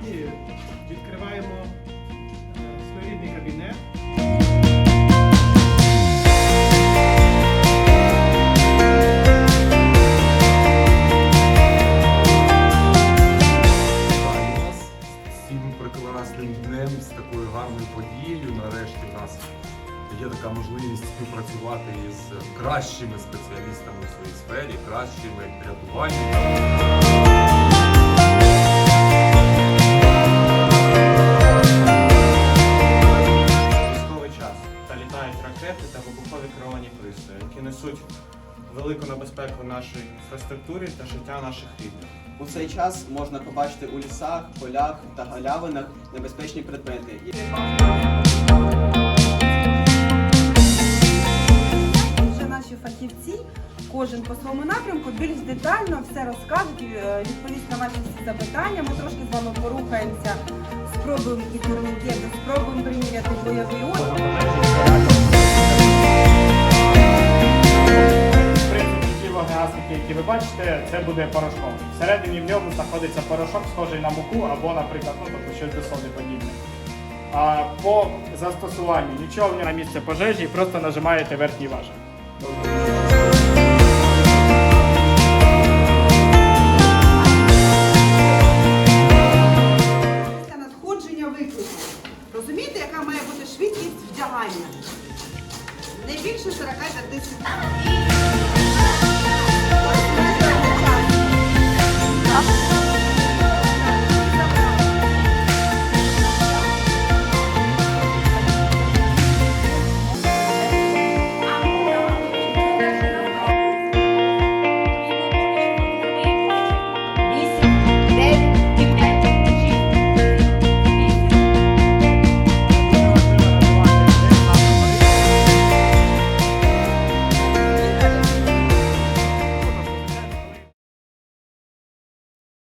Насправді відкриваємо е, своєрідний кабінет. прекрасним днем, з такою гарною подією. Нарешті в нас є така можливість співпрацювати із кращими спеціалістами у своїй сфері, кращими рятувальниками. Та ракети та вибухові керовані пристрої, які несуть велику небезпеку нашій інфраструктурі та життя наших рідних. У цей час можна побачити у лісах, полях та галявинах небезпечні предмети. Вже наші фахівці, кожен по своєму напрямку, більш детально все розкажуть, е, відповість на ваші всі запитання. Ми трошки з вами порухаємося, спробуємо і турнікети, спробуємо приміряти бойовий одяг. Ви бачите, це буде порошком. Всередині в ньому знаходиться порошок, схожий на муку або, наприклад, ну, тобто щось до соди подібне. А по застосуванню нічого не на місце пожежі, просто нажимаєте верхній важіль. Надходження виклику. Розумієте, яка має бути швидкість вдягання? Не більше 45 секунд.